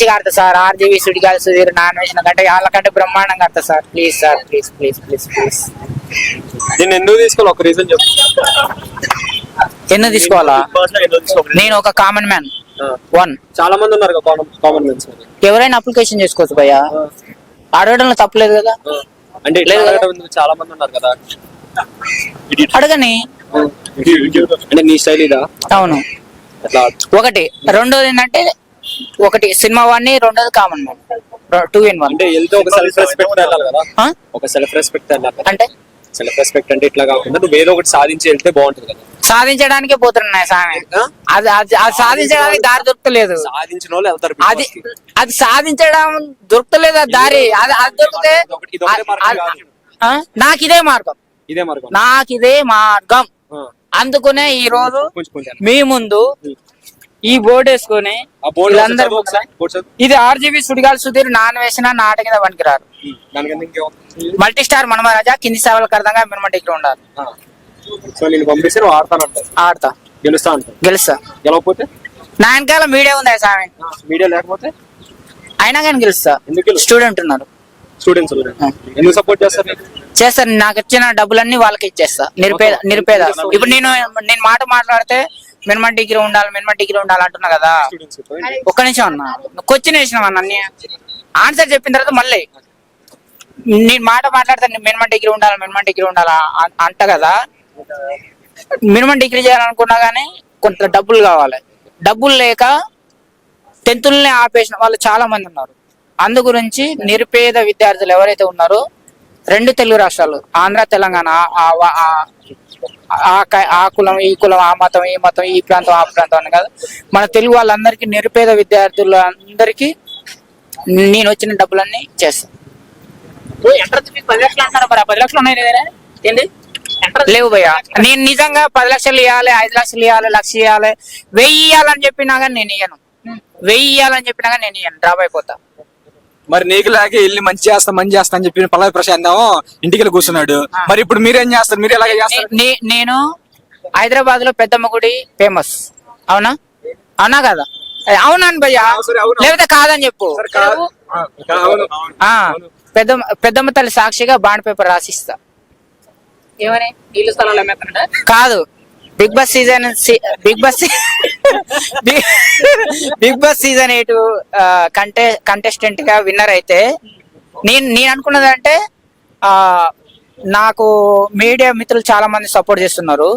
మంచిగా ఆడతా sir RGV Sudigali Sudheer నాన్ వేసిన కంటే వాళ్ళకంటే బ్రహ్మాండంగా ఆడతా sir. Please sir please please please please. దీన్ని ఎందుకు తీసుకోవాలి? ఒక రీజన్ చెప్పు. ఎందుకు తీసుకోవాలా? నేను ఒక కామన్ మ్యాన్ వన్ చాలా మంది ఉన్నారు కామన్ ఎవరైనా అప్లికేషన్ చేసుకోవచ్చు భయ్య. అడగడంలో తప్పలేదు కదా? అంటే లేదు? చాలా మంది ఉన్నారు కదా. అడగని. అంటే నీ స్టైల్ ఇదా? అవును. ఒకటి రెండోది ఏంటంటే ఒకటి సినిమా వాడిని రెండోది common man. Two in one అంటే వెళ్తే ఒక సెల్ఫ్ రెస్పెక్ట్ వెళ్ళాలి కదా? ఒక సెల్ఫ్ రెస్పెక్ట్ వెళ్ళాలి అంటే? సెల్ఫ్ రెస్పెక్ట్ అంటే ఇట్లా కాకుండా నువ్వు ఏదో ఒకటి సాధించి వెళ్తే బాగుంటుంది కదా? సాధించడానికే పోతున్నాయి స్వామి ఆ? అది అది అది సాధించడానికి దారి దొరకలేదు. సాధించిన వాళ్ళు వెళ్తారు Big అది Boss కి. అది సాధించడం దొరకలేదు ఆ దారి. అది అది దొరికితే ఇదొకటి- ఇదొకటే మార్గం అది- కాదు. ఆ? నాకు ఇదే మార్గం. ఇదే మార్గం. నాకు ఇదే మార్గం. ఆ, అందుకునే ఈ రోజు కొంచెం కొంచెం. మీ ముందు ఈ బోర్డు వేసుకొని వీళ్ళందరూ. ఇది ఆర్జీబీ సుడిగాలి సుధీర్ నాన్ వేసిన నాట కింద పనికిరారు. మల్టీ స్టార్ మనమరాజా కింది సేవలకు అర్థంగా మినిమం డిగ్రీ ఉండాలి. ఆ. సో నేను పంపిస్తే నువ్వు ఆడతానంట ఆడతా. గెలుస్తా అంట గెలుస్తా. గెలవకపోతే? నా వెనకాల మీడియా ఉంది స్వామి మీడియా లేకపోతే? అయినా కానీ గెలుస్తా? స్టూడెంట్ ఉన్నారు. స్టూడెంట్స్ ఆ. ఎందుకు సపోర్ట్ చేస్తారు నీకు? చేస్తాను నాకు ఇచ్చిన డబ్బులన్నీ వాళ్ళకి ఇచ్చేస్తా. నిరుపేద నిరుపేద. ఇప్పుడు నేను నేను మాట మాట్లాడితే మినిమం డిగ్రీ ఉండాలి మినిమం డిగ్రీ ఉండాలి అంటున్నా కదా. ఒక్క నిమిషం అన్న. క్వశ్చన్ వేసినావు అన్న అన్ని? ఆన్సర్ చెప్పిన తర్వాత మళ్ళీ. నేను మాట మాట్లాడతాను మినిమం డిగ్రీ ఉండాలి మినిమం డిగ్రీ ఉండాలా అంట కదా. మినిమం డిగ్రీ చేయాలనుకున్నా కానీ కొంత డబ్బులు కావాలి. డబ్బులు లేక టెన్త్లనే ఆపేసిన వాళ్ళు చాలా మంది ఉన్నారు. అందు గురించి నిరుపేద విద్యార్థులు ఎవరైతే ఉన్నారో రెండు తెలుగు రాష్ట్రాలు ఆంధ్ర తెలంగాణ ఆ- ఆ- కులం ఈ కులం ఆ మతం ఈ మతం ఈ ప్రాంతం ఆ ప్రాంతం అని కాదు. మన తెలుగు వాళ్ళందరికీ నిరుపేద విద్యార్థులు అందరికీ నేను వచ్చిన డబ్బులన్నీ చేస్తాను పది లక్షలు అంటారు మరి. ఆ పది లక్షలు ఉన్నాయి? ఏంది? లేవు భయ్య. నేను నిజంగా పది లక్షలు ఇవ్వాలి ఐదు లక్షలు ఇవ్వాలి లక్ష ఇవ్వాలి వెయ్యి ఇవ్వాలని చెప్పినా కానీ నేను ఇయ్యను. వెయ్యి ఇవ్వాలని చెప్పినా కానీ నేను ఇయ్యను. డ్రాప్ అయిపోతా. మరి నీకు లాగే వెళ్ళి మంచి చేస్తా మంచి చేస్తా అని చెప్పి పల్లవి ప్రశాంత్ ఏమో ఇంటికి వెళ్ళి కూర్చున్నాడు. మరి ఇప్పుడు మీరేం చేస్తారు? మీరు ఎలాగ చేస్తారు? నే- నేను హైదరాబాద్లో పెద్దమ్మ గుడి ఫేమస్. అవునా? అవునా కదా? ఏ, అవునాను భయ్య? సరే, అవును. లేకపోతే కాదని చెప్పు. అవును. ఆ పెద్దమ్మ పెద్దమ్మ తల్లి సాక్షిగా బాండ్ పేపర్ రాసిస్తా. ఏమని? నీళ్ళు స్థలాలు అమ్మేస్తానంట కాదు. Big Boss season Big Boss Big- Boss season eight కంటే కంటెస్టెంట్గా విన్నర్ అయితే నేను నేను అనుకున్నది అంటే ఆ నాకు మీడియా మిత్రులు చాలా మంది సపోర్ట్ చేస్తున్నారు.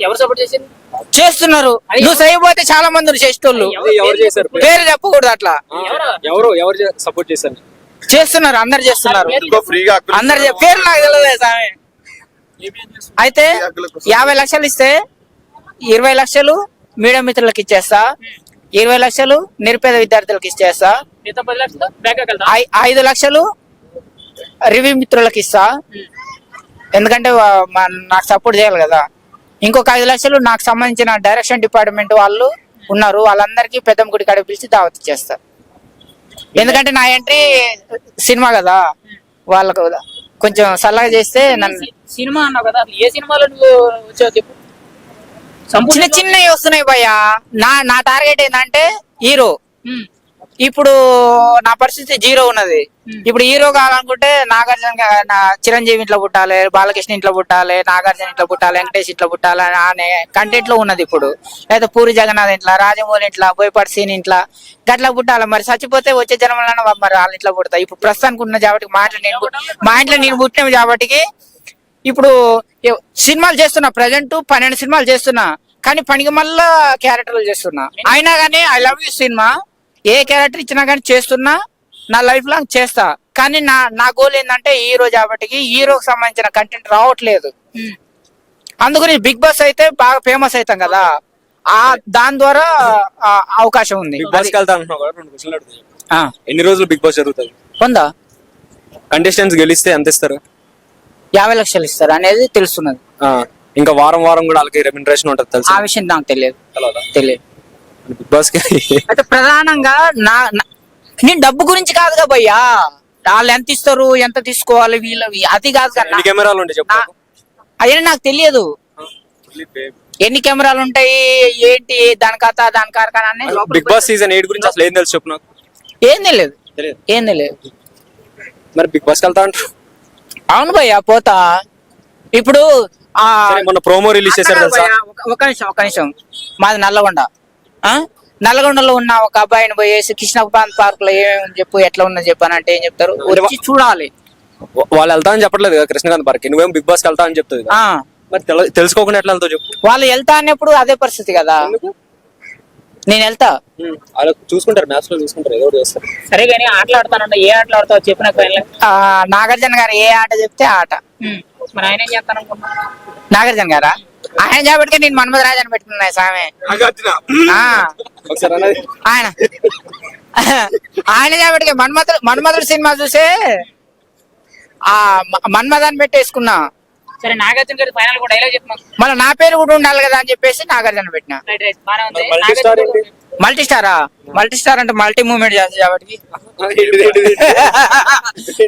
ఎవరు సపోర్ట్ చేసింది? చేస్తున్నారు. నువ్వు చేయబోతే చాలా మంది ఉన్నారు చేసేటోళ్ళు. అది ఎవరు చేశారు? పేరు చెప్పకూడదు అట్లా. ఎవరు? ఎవరు సపోర్ట్ చేశారు? చేస్తున్నారు అందరు చేస్తున్నారు. అందరు పేరు నాకు తెలియదు అయితే యాభై లక్షలు ఇస్తే ఇరవై లక్షలు మీడియా మిత్రులకు ఇచ్చేస్తా. ఇరవై లక్షలు నిరుపేద విద్యార్థులకు ఇచ్చేస్తా. ఐదు లక్షలు రివ్యూ మిత్రులకు ఇస్తా. ఎందుకంటే నాకు సపోర్ట్ చేయాలి కదా. ఇంకొక ఐదు లక్షలు నాకు సంబంధించిన డైరెక్షన్ డిపార్ట్మెంట్ వాళ్ళు ఉన్నారు. వాళ్ళందరికీ పెద్దమ్మ గుడి కాడ పిలిచి దావత్ ఇచ్చేస్తా ఎందుకంటే నా ఎంట్రీ సినిమా కదా. వాళ్ళకు కొంచెం సల్లగా చేస్తే నన్ను సినిమా అన్నావు కదా ఏ సినిమాలో నువ్వు వచ్చావు చెప్పు. చిన్న సంపూర్ణ చిన్నవి వస్తున్నాయి భయ్యా. నా నా టార్గెట్ ఏంటంటే హీరో. ఇప్పుడు నా పరిస్థితి జీరో ఉన్నది. ఇప్పుడు హీరో కావాలనుకుంటే నాగార్జున చిరంజీవి ఇంట్లో పుట్టాలి బాలకృష్ణ ఇంట్లో పుట్టాలి నాగార్జున ఇంట్లో పుట్టాలి వెంకటేష్ ఇంట్లో పుట్టాలి అనే కంటెంట్లో ఉన్నది ఇప్పుడు. లేదా పూరి జగన్నాథ్ ఇంట్లో రాజమౌళి ఇంట్లో బోయపాటి సీన్ ఇంట్లో. గట్లా పుట్టాలి మరి. చచ్చిపోతే వచ్చే జన్మలను మరి వాళ్ళ ఇంట్లో పుడతాయి. ఇప్పుడు ప్రస్తుతానికి ఉన్న జాబట్టికి మా ఇంట్లో నేను మా ఇంట్లో నేను పుట్టిన కాబట్టికి ఇప్పుడు సినిమాలు చేస్తున్నా. ప్రజెంట్ పన్నెండు సినిమాలు చేస్తున్నా. కానీ పనికి మళ్ళా క్యారెక్టర్లు చేస్తున్నా. అయినా కానీ ఐ లవ్ యూ సినిమా. ఏ క్యారెక్టర్ ఇచ్చినా కానీ చేస్తున్నా. నా లైఫ్ లాంగ్ చేస్తా. కానీ నా నా గోల్ ఏంటంటే హీరో కాబట్టికి హీరోకి సంబంధించిన కంటెంట్ రావట్లేదు. అందుకని బిగ్ బాస్ అయితే బాగా ఫేమస్ అవుతాం కదా. ఆ దాని ద్వారా అవకాశం ఉంది. ఎన్ని రోజులు బిగ్ బాస్ జరుగుతుంది ఉందా కంటెస్టెంట్స్ గెలిస్తే ఎంత ఇస్తారు? యాభై లక్షలు ఇస్తారు అనేది తెలుస్తున్నది. ఆ, ఇంకా వారం వారం కూడా వాళ్ళకి రెమ్యునరేషన్ ఉంటుంది తెలుసు? ఆ విషయం నాకు తెలియదు? తెలియదు. బిగ్ బాస్కి అంటే ప్రధానంగా నా- నేను డబ్బు గురించి కాదుగా భయ్యా. వాళ్ళు ఎంత ఇస్తారు ఎంత తీసుకోవాలి వీళ్ళవి అది కాదు కెమెరాలు ఉంటాయి నాకు. తెలియదు. ఎన్ని కెమెరాలు ఉంటాయి ఏంటి దాని కథ దాని లోపలికి బిగ్ బాస్ సీజన్ ఎయిట్ గురించి అసలు ఏం తెలుసు చెప్పు నాకు? ఏం తెలియదు. ఏం తెలియదు. మరి బిగ్ బాస్ వెళ్తా అంటారు అవును భయ్యా పోతా. ఇప్పుడు మొన్న ప్రోమో రిలీజ్ చేశారు ఒక నిమిషం ఒక నిమిషం. మాది నల్లగొండ. ఆ నల్లగొండలో ఉన్న ఒక అబ్బాయిని పోయేసి కృష్ణపాంత్ పార్క్లో ఏమేమి చెప్పు ఎట్లా ఉన్నా చెప్పాను అంటే ఏం చెప్తారు? వచ్చి చూడాలి. వాళ్ళు వెళ్తా అని చెప్పట్లేదు కదా కృష్ణకాంత్ పార్క్ నువ్వేం బిగ్ బాస్ వెళ్తా అని చెప్తుంది. ఆ. మరి తెల- తెలుసుకోకుండా ఎట్లా వెళ్తావు చెప్పు. వాళ్ళు వెళ్తా అన్నప్పుడు అదే పరిస్థితి కదా. నేను వెళ్తా. చూసుకుంటారు మ్యాథ్స్లో చూసుకుంటారు ఏదో ఒకటి చేస్తారు. సరే కానీ ఆటలు ఆడతానంట ఏ ఆటలు ఆడతావు చెప్పు నాకు ఫైనల్ ఆ, నాగార్జున గారు ఏ ఆట చెప్తే ఆ ఆట. మరి ఆయన ఏం చేస్తాను అనుకుంటున్నా నాగార్జున గారా? ఆయన చేపటికే నేను మన్మధ రాజని పెట్టుకున్నా సామె ఆ, ఒకసారి అన్నది. ఆయన. ఆయన చేపటికే మన్మధుడు మన్మధుడు సినిమా చూసే ఆ మ- మన్మథాన్ని పెట్టేసుకున్నా. సరే నాగార్జున గారి ఫైనల్ కూడా డైలాగ్. మళ్ళీ నా పేరు కూడా ఉండాలి కదా అని చెప్పేసి నాగార్జున పెట్టిన. రైట్ రైట్ బానే ఉంది. Multi star? మల్టీ స్టారా మల్టీ స్టార్ అంటే మల్టీ మూవ్మెంట్ చేస్తా కాబట్టి?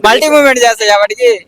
మల్టీ మూవ్మెంట్ చేస్తా కాబట్టి